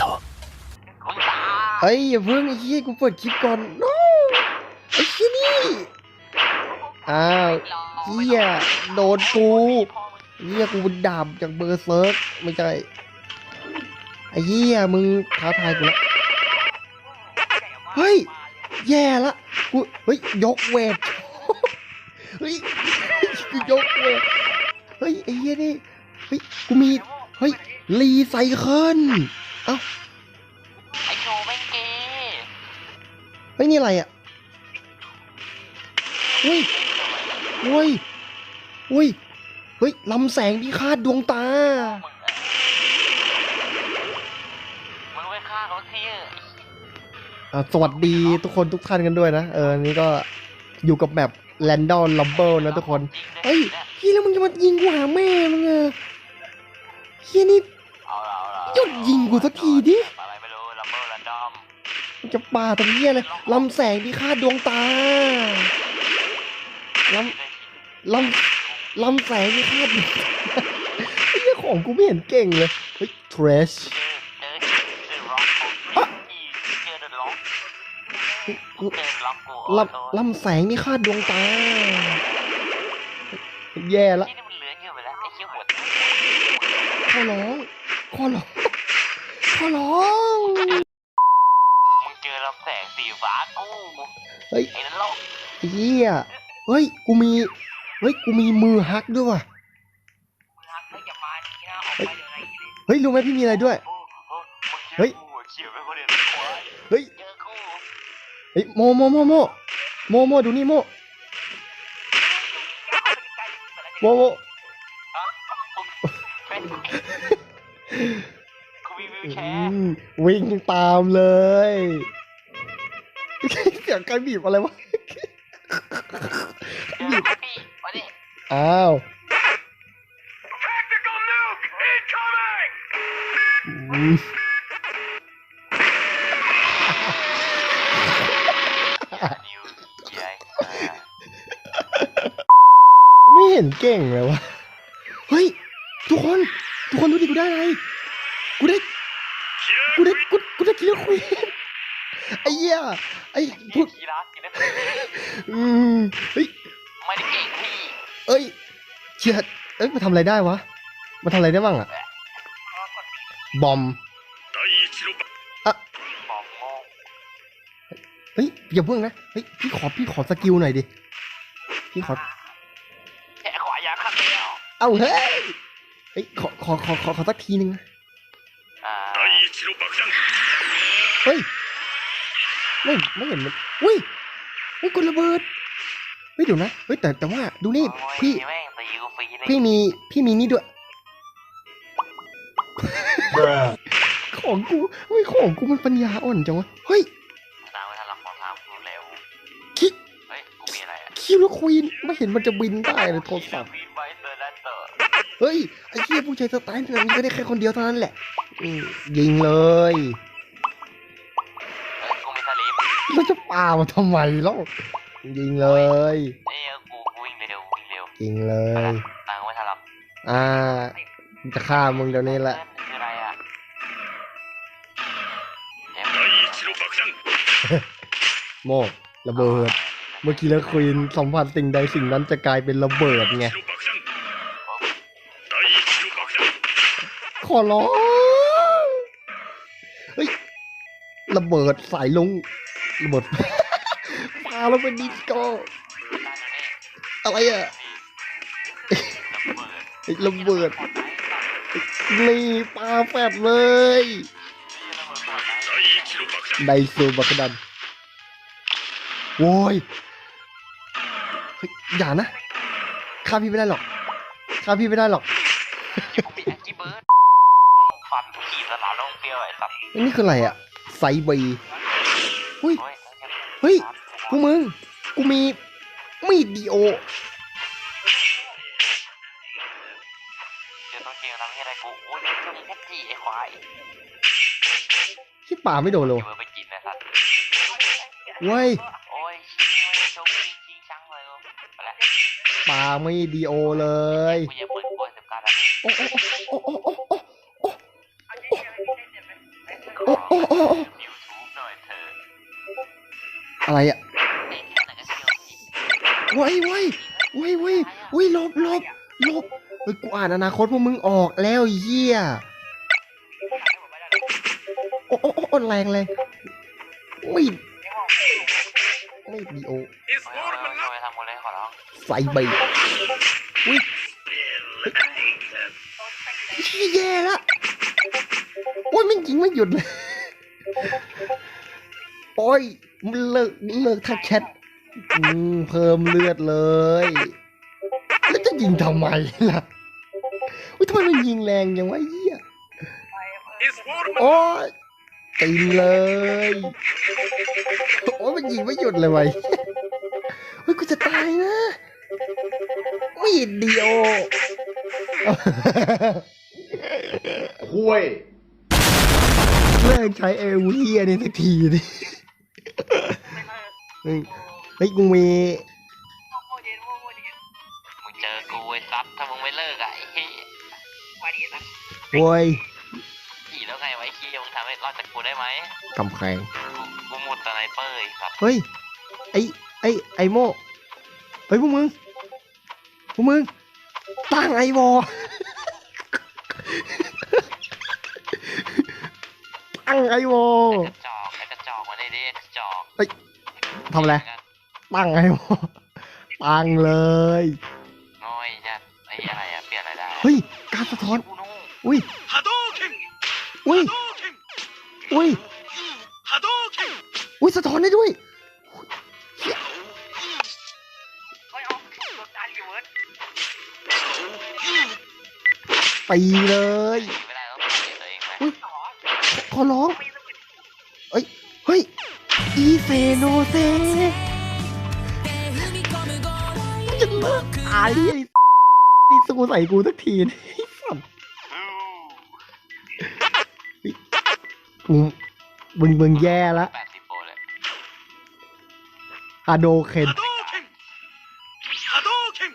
トคุณตาเอ้ยอย่าเพิ่งไอ้เหี้ยกูเปิดคลิปก่อน no ไอ้เหี้ยนี่อ้าวเหี้ยโดนกูเหี้ยกูเป็นดาบจากเบอร์เซิร์กไม่ใช่ไอ้เหี้ยมึงท้าทายกูแล้วเฮ้ยแย่ละกูเฮ้ยยกเวทเฮ้ยกูยกเวทเฮ้ยไอ้เหี้ยนี่เฮ้ยกูมีเฮ้ยรีไซเคิล เอ้าไอโชว์ไม่เกย์เฮ้ยนี่อะไรอะเฮ้ยเฮ้ยเฮ้ยเฮ้ยลำแสงพิฆาตดวงตา มึงอะมึงไปฆ่าเขาทีเถอะอ่าสวัสดีทุกคนทุกท่านกันด้วยนะ เออนี่ก็อยู่กับแบบแ a นด o ลัมเบิลนะทุกคน เฮ้ย พี่แล้วมึงจะมายิงกูหาแม่มึงอะเฮียนี่ หยุดยิงกูสักทีดิอะไรไม่รู้ลัมเบอร์ลันดอมมึงจะป่าตรงเฮียเลยลำแสงพิฆาตดวงตาลำลำลำแสงพิฆาตดวงตาไอ้เหี้ยของกูไม่เห็นเก่งเลย เฮ้ย trash เจอเจอเจอร็อกของพี่เจอเดอะล็อกกูเจอล็อกกูลำลำแสงนี่คาดดวงตา แย่ละที่นี่มันเหลือเยอะไปแล้วไอ้เชี่ยหัวขอร้องขอร้อง ขอร้องมึงเจอลำแสงสีฟ้ากูเฮ้ยไอ้นั่นล็อกเฮียเฮ้ย กูมี เฮ้ย กูมีมือฮักด้วยว่ะ มึงรักไม่อย่ามาดีนะออกไปเดี๋ยวไหนดีเฮ้ย รู้ไหมพี่มีอะไรด้วย โอ้โหมึงเจอเฮ้ย กูเขียวไปคนเดียวควายเฮ้ย เจอกูเฮ้ย โมโมโมโมโมโมดูนี่โมโมโมเป็นกูมีวิว แชอืร์มวิ่งตามเลย เสียงใครบีบอะไรวะเจอแล้วพี่มาดิอ้าว Tactical nuke incoming! อืมนิวใหญ่ไม่เห็นเก่งเลยวะ เฮ้ย ทุกคน ทุกคนดูดิกูได้อะไรกูได้กูได้ เลือกคุยไอ้เหี้ยไอ้พูดทีนะกินไอืมเฮ้ยไม่ได้เก่งพี่เอ้ยเชียดเอ้ยมาทำอะไรได้วะมาทำอะไรได้บ้างอะบอมอะเฮ้ยอย่าเพิ่งนะเฮ้ยพี่ขอพี่ขอสกิลหน่อยดิพี่ขอแค่ขอยาข้างเดียเอาเฮ้ยเฮ้ยขอขอขอขอสักทีนึงนะ เฮ้ย ไม่ไม่เห็นมันอุ้ยเฮ้ยกดระเบิดเฮ้ยเดี๋ยวนะเฮ้ยแต่แต่ว่าดูนี่พี่แม่งตีกูฟรีเลยพี่มีพี่มีนี่ด้วยของกูเฮ้ยของกูมันปัญญาอ่อนจังวะเฮ้ยนางไม่ทันหลักของทางกูเร็วคิดเฮ้ยกูมีอะไรอะคิวแล้วควีนไม่เห็นมันจะบินได้เลยโทรศัพท์ฟีดไวเซอร์แลนเตอร์เฮ้ยไอ้เหี้ยผู้ชายสไตล์นั้นก็ได้แค่คนเดียวเท่านั้นแหละอืมยิงเลยเฮ้ยกูมีสลิป แล้วจะปามาทำไมแล้วยิงเลยเอ้ยกูวิ่งเร็ววิ่งเร็วยิงเลย ตาไม่ทันหรอกอ่า จะฆ่ามึงเดี๋ยวนี้แหละอะไรอะโมระเบิด เมื่อกี้แล้วควีนสัมผัสสิ่งใดสิ่งนั้นจะกลายเป็นระเบิดไงขอร้องเฮ้ยระเบิดสายลง หมดปลาแล้วเป็นดิสโก้อะไรอะระเบิดนี่ปลาแฟดเลยไดโซบักดันโว้ยอย่านะฆ่าพี่ไม่ได้หรอกฆ่าพี่ไม่ได้หรอกนี่คืออะไรอะไซบี อุ้ยเฮ้ยเฮ้ยพวกมึง กูมีมีดดีโอเดี๋ยวต้องเจอทำให้อะไรกูโอ้ยก็มีแค่จีไอ้ควายที่ป่าไม่โดนเลยเดี๋ยวมึงไปกินนะสัตว์เว้ยโอ้ยชิงไม่ชงชิงชิงชังเลยป่าไม่ดีโอเลยโอ้โอ้โอ้โอ้โอ้โอ้โอ้โอ้โอ้ อะไรอะไหนก็เชียวพี่เว้ยว้ยว้ยว้ยว้ยลบลบลบเฮ้ยกูอ่านอนาคตพวกมึงออกแล้วเหี้ยโอ้โอ้โอ้แรงแรงไม่ไม่ดีโอ It's ไม่ for ไม่ the ไม่เลยขอร้องใส่ใบอุ้ยเหี้ยแย่ละโอ้ยมันยิงไม่หยุดเลย โอ้ย เลิกเลิกทักแชทอืมเพิ่มเลือดเลย แล้วจะยิงทำไมล่ะอุ้ยทำไมมันยิงแรงอย่างวะเหี้ย It's for the โอ้ยตีนเลย โอ้ยมันยิงไม่หยุดเลยเว้ยเฮ้ยกูจะตายนะมีดเดียวคุยเลิกใช้เอลเฮียนี่สักทีดิ เฮ้ยเฮ้ยกูมีมึงเจอกูไอ้ซับถ้ามึงไม่เลิกอะไอ้เหี้ยโว้ยผีแล้วไงไวะไอ้เหี้ยมึงทำให้รอดจากกูได้ไหมกำแพงกูกูหมุดสไนเปอร์ไอ้สัตว์เฮ้ยไอไอไอโม่เฮ้ยพวกมึงพวกมึงตั้งไอวอตั้งไอวอกระจอกไอ้ ทำอะไรตั้งไอวอตั้งเลย น้อยจัดไอ้อะไรอะเปลี่ยนอะไรได้เฮ้ย การสะท้อนกูนู่อุ้ย Hadouken! อุ้ย Hadouken! อุ้ย Hadouken! อุ้ยสะท้อนได้ด้วยปีเลยไม่ได้ต้องเปลี่ยนตัวเองไหมอุ้ยขอร้องเฮ้ยเฮ้ย อีเซโนเซจะเลิกอายไอ้นี่สู้ใส่กูสักทีนี่ไอ้สัตว์กูมึงมึงแย่ละแปดสิบโปรเลยฮาโดเคน Hadouken! Hadouken!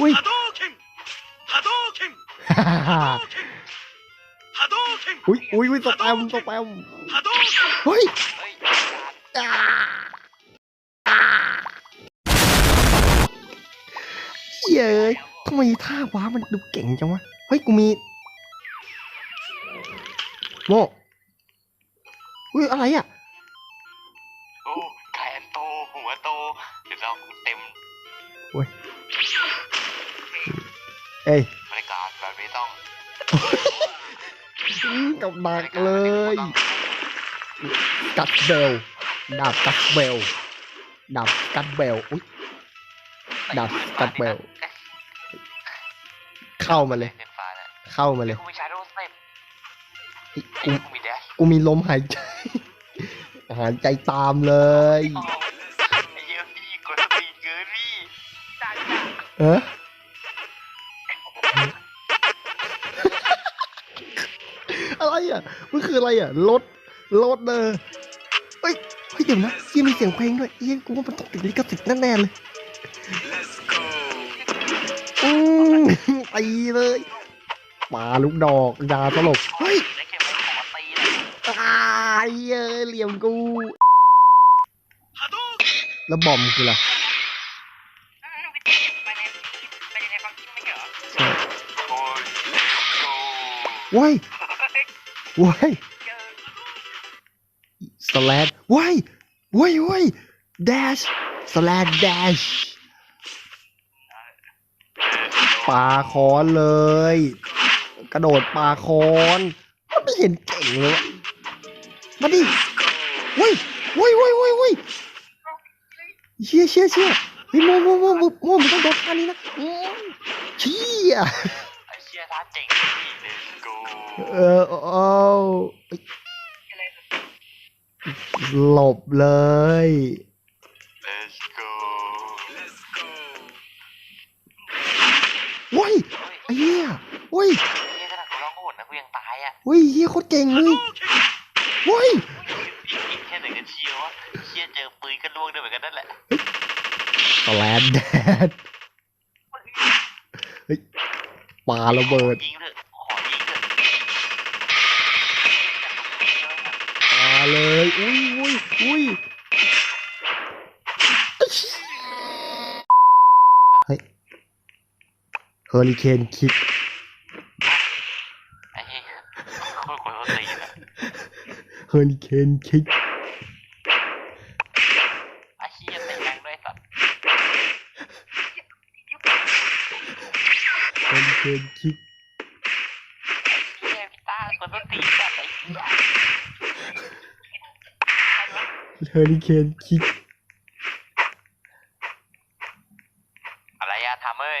อุ้ย Hadouken! Hadouken! ฮ่าฮ่าฮ่า Hadouken! อุ้ยอุ้ยอุ้ยสแปมสแปม Hadouken! เฮ้ย เย้ยทำไมท่าว้ามันดูเก่งจังวะ เฮ้ย กูมีโมอุ้ย อะไรอะโอ้แขนโต หัวโต เดี๋ยวเราเต็มเอ้ยบริการแบบนี้ต้องอื้อกับดักเลย กัดเบล ดาบกัดเบล ดาบกัดเบล อุ้ย ดาบกัดเบลเข้ามาเลยเส้นฟ้าเนี่ยเข้ามาเลย กูมีชาโดว์สเต็ปเฮ้ยไอ้กูกูมีแดชกูมีลมหายใจ หายใจตามเลย ไอ้เหี้ยพี่กดสปีดเกินพี่เอออะไรอะ มันคืออะไรอะ รถ รถเนอเฮ้ย เฮ้ยเดี๋ยวนะยังมีเสียงเพลงด้วยเฮ้ยกูว่ามันต้องติดลิขสิทธิ์แน่ๆเลย ตีเลยปาลูกดอกยาตลกเฮ้ยได้แค่ไม่ขอตีเลยตายเอ้ยเหลี่ยมกู Hadouken! แล้วบอมคืออะไรใช่โอ้ยโอ้เว้ยเว้ยสแลดเว้ยเว้ยเว้ย dash สแลด dash ปาคอนเลย กระโดดปาคอนมันไม่เห็นเก่งเลยวะมาดิเว้ยเว้ยเว้ยเว้ยเว้ยเชี่ยเชี่ยเชี่ยเฮ้โมโมโมโมโมมันต้องโดนท่านี้นะอืมเชี่ยเชี่ยท่าเจ๋งพี่ let's go เออโอ้หลบเลย ยเฮ้ยไอ้เหี้ยเว้ยเฮียขนาดกูร้องโหดนะกูยังตายอะเว้ยเหี้ยโคตรเก่งเลย Hadouken! เว้ยอีกอีกแค่หนึ่งก็เชียววะเชี่ยเจอปืนก็ล่วงด้วยเหมือนกันนั่นแหละสแลนแดดเฮ้ยปาระเบิดยิงเถอะขอยิงเถอะเลยอุ้ยอุ้ยอุ้ยเฮ้ย เฮอริเคนคิกไอ้เหี้ยโคตรโคตรตีนอะเฮอริเคนคิกไอ้เหี้ยเตะแรงด้วยสัตว์เฮอริเคนคิกไอ้เหี้ยพี่ต้าคนต้นตีนสัตว์ไอ้เหี้ยเฮอริเคนคิกอะไรอะทำเอ้ย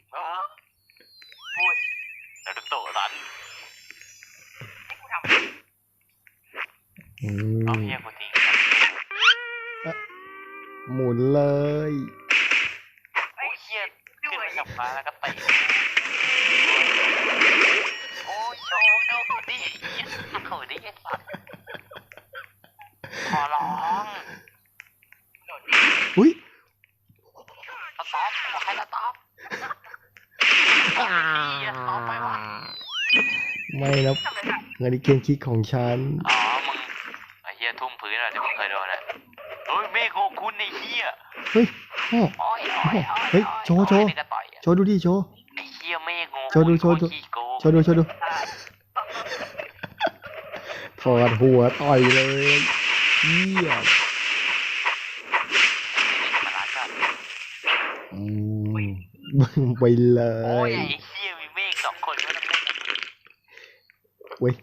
โอ้ยโชว์ดูดิเขาดิไอ้สัตว์ขอร้องอุ้ยสต็อปให้สต็อปอ่าเหี้ยสต็อปไม่นดิเคนคิกของฉัน อ๋อ มึงไอ้เหี้ยทุ่มพื้นอะที่มึงเคยโดนอะเฮ้ยเมฆโงคุณไอ้เหี้ยเฮ้ยพ่อ โอ้ยโอ้ยโอ้ยเฮ้ยโชว์โชว์ นี่ก็ต่อย โชว์ดูดิโชว์ ไอ้เหี้ยเมฆโงโชว์ดูโชว์ดูโคตรขี้โกงโชว์ดูโชว์ดูถอดหัวต่อยเลยเยี่ยมมาล้างกันอืมไปเลโอ้ยยไอ้เหี้ยมีเมฆสองคนไม่ต้องเล่นเว้ย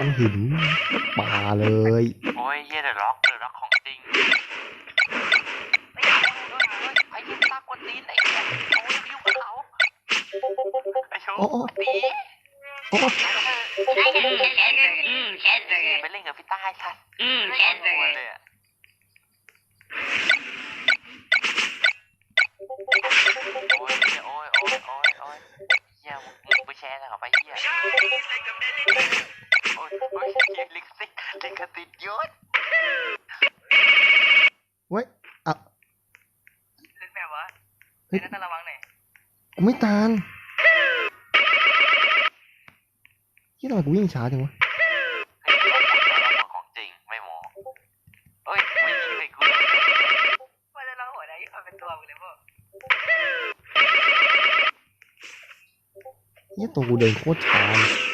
ก้อนหินป่าเลยโอ้ยเหี้ยเดอะล็อกเดอะล็อกของจริงไอ้เหี้ยตากวนตีนไอ้เหี้ยโอ้ยไปยุ่งกับเขาไอ้โชว์โอ้โอ้ตีโอ้ไปเล่นกับพี่ต้าไอ้สัสเลยอะโอ้ยเหี้ยโอ้ยโอ้ยโอ้ยโอ้ยเหี้ยมึงมึงไปแชร์นะเขาไปเหี้ย โอ้ยโอ้ยเหี้ยลิขสิทธิ์ลิขสิทธิ์ยศเว้ยอะเล่นแบบวะเฮ้ยเล่นระวังหน่อยกูไม่ตานที่ทำไมกูวิ่งช้าจังวะของจริงไม่หมอเอ้ยไม่ยิงเลยกูว่าจะลองหัวได้ยังเป็นตัวมึงเลยพวกเนี่ยตัวกูเดินโคตรช้าเลย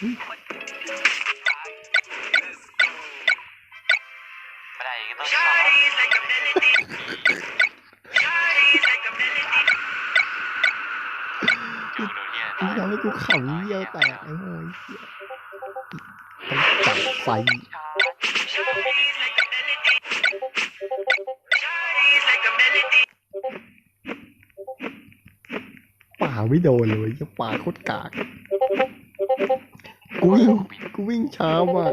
ไม่ได้ก็ต้องจูโดเนี่ยที่ทำให้กูขำเยี่ยวแตกไอ้โว้ยเหี้ยต้องจับไฟป่าไม่โดนเลยจะป่าโคตรกาก กูวิ่งกูวิ่งช้ามาก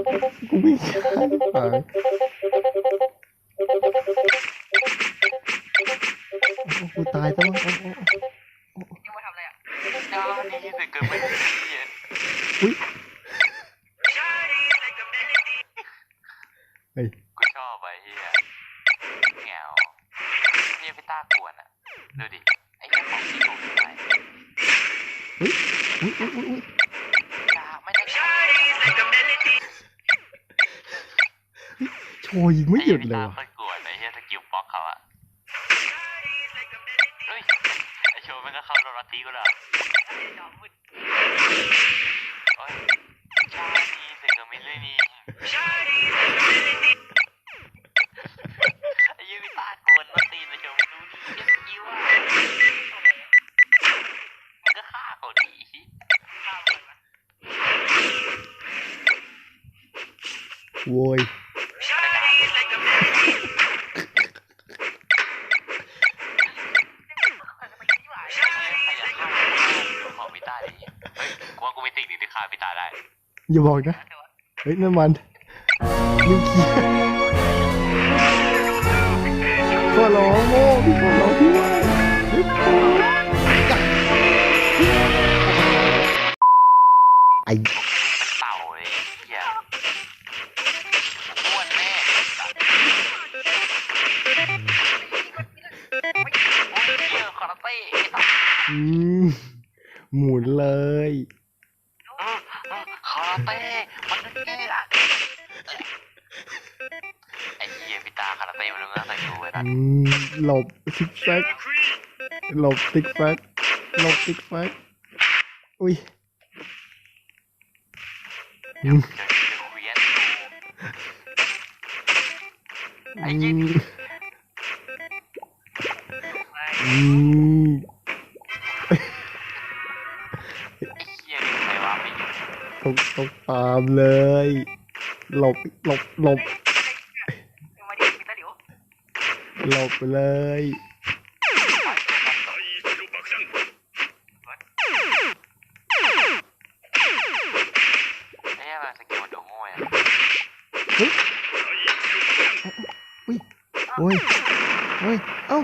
กูวิ่งช้าป่ากูตายต้องจ้าดีแต่เกิดไม่ดีอะเยยิงไม่หยุดเลยไอ้ว่ะตาโกรธไอ้เฮียสกิลบล็อกเขาอะไอ้โชว์มันก็เข้าโดนรัตีกูแล้วโอ้ไอยูวิตากวนรัตตีมาโชว์มันดูดิเฮียกิลอมันก็ฆ่าเขาดีโวย อย่าบอกนะ เฮ้ยน้ำมันนิวเคลียร์ขอร้องโม่พี่ขอร้องพี่ว่า หลบซิกแซกหลบซิกแซกหลบซิกแซกอุ้ยอืมเดี๋ยวจะคุยกันไอ้อืยินมอืมไอ้เหี้ยนี่ใครวะไม่อยู่ต้องต้องตามเลย หลบ หลบ หลบ หลบเลย ไอ้เหี้ยมันสกิลมันดูโง่อะโอ้ยโอ้ย เอ้า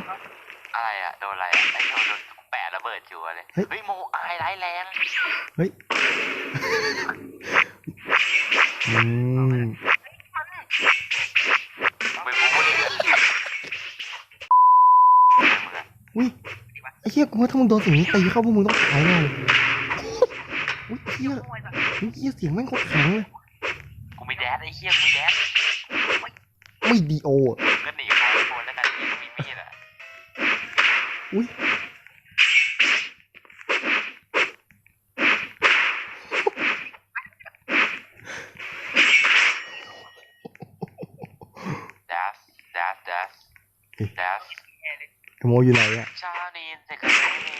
อะไรอะโดนอะไรอะไอ้โดนโดนแปะระเบิดจัวเลย เฮ้ย เฮ้ยโมอายร้ายแรง มึงโดนสิ่งนี้ตีเข้าพวกมึงต้องตายแน่เลยอุ้ยเหี้ยอุ้ยเหี้ยเสียงแม่งโคตรแข็งเลยกูมีแดดไอ้เหี้ยกูมีแดดไม่ดีโออะก็หนีใครคนแล้วกันที่กูมีมีดอะอุ้ยดัสดัสดัสดัสไอ้โมอยู่ไหนอะ ชาดีนแต่ก็ไม่มี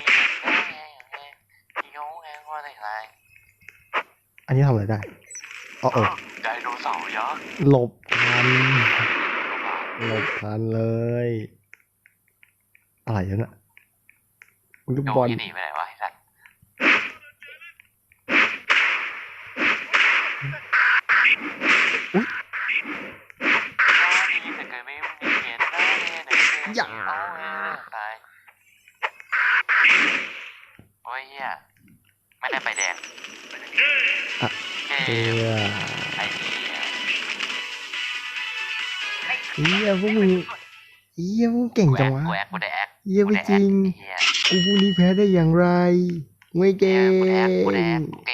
ได้ไงอย่างเงี้ยที่เขาแหงว่าอะไรไร อันนี้ทำอะไรได้อ๋อเออไดโนเสาร์ยักษ์หลบทันหลบทันเลย อะไรเนี่ยน่ะลูกโดบอลนที่หนีไปไหนวะไอ้สัตว์ชาดีนแต่ก็ไม่มีเห็นได้ไงเอาไว้ตายโอ้ยเหี้ยไม่ได้ไปแดง เย้เฮียไอ้เหี้ยเฮียพวกมึงเฮียพวกมึงเก่งกูแอจังควะกูแอคกูได้แอคเฮียไม่จริงเหี้ยกูพูดนี้แพ้ได้อย่างไร ไม่เหี้เก่ยกูแดกกูแดกงกูแด